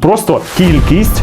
Просто кількість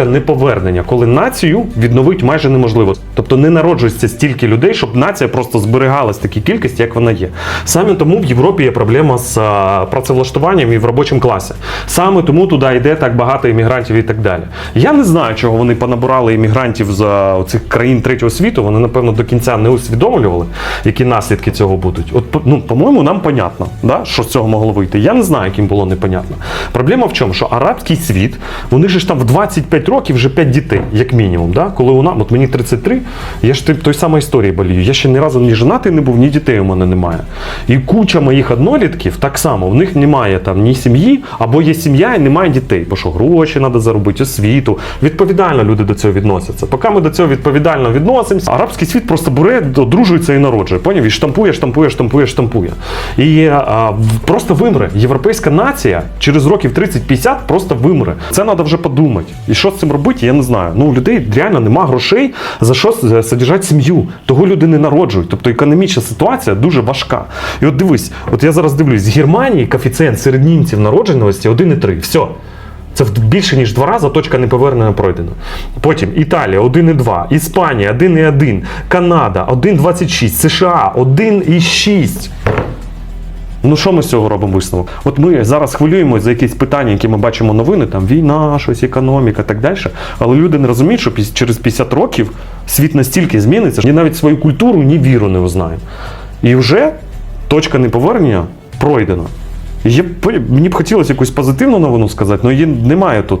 неповернення, коли націю відновити майже неможливо. Тобто не народжується стільки людей, щоб нація просто зберігалась такій кількості, як вона є. Саме тому в Європі є проблема з працевлаштуванням і в робочому класі. Саме тому туди йде так багато іммігрантів і так далі. Я не знаю, чого вони понабирали іммігрантів з цих країн третього світу. Вони, напевно, до кінця не усвідомлювали, які наслідки цього будуть. От, ну, по-моєму, нам понятно, да, що з цього могло вийти. Я не знаю, яким було непонятно. Проблема в чому? Що арабський світ, вони ж там в 25 років вже 5 дітей, як мінімум. Да? Коли нас, от мені 33, я ж той самої історії болію. Я ще ні разу ні женатий не був, ні дітей у мене немає. І куча моїх однолітків так само, в них немає там ні сім'ї, або є сім'я і немає дітей. Бо що гроші треба заробити, освіту. Відповідально люди до цього відносяться. Поки ми до цього відповідально відносимося, арабський світ просто бере, одружується і народжує. Поняв? І штампує, штампує, штампує, штампує. І а, просто вимре. Європейська нація через років 30-50 просто вимре. Це треба вже подумати. І що з цим робити, я не знаю. Ну, у людей реально нема грошей за що содержати сім'ю. Того люди не народжують. Тобто економічна ситуація дуже важка. І от дивись, от я зараз дивлюсь, з Германії коефіцієнт серед німців народженості 1,3. Все. Це більше ніж два рази точка неповернення пройдена. Потім Італія 1,2, Іспанія 1,1, Канада 1,26, США 1,6. Ну що ми з цього робимо висновок? От ми зараз хвилюємося за якісь питання, які ми бачимо новини, там війна, щось, економіка, так далі. Але люди не розуміють, що через 50 років світ настільки зміниться, що ні навіть свою культуру, ні віру не узнаємо. І вже точка неповернення пройдена. Є, мені б хотілося якусь позитивну новину сказати, але її немає тут.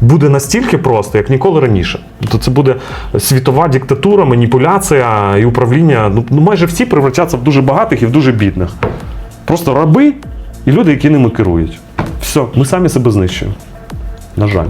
буде настільки просто, як ніколи раніше. Тобто це буде світова диктатура, маніпуляція і управління. Ну, ну майже всі превратяться в дуже багатих і в дуже бідних. Просто раби і люди, які ними керують. Все, ми самі себе знищуємо. На жаль.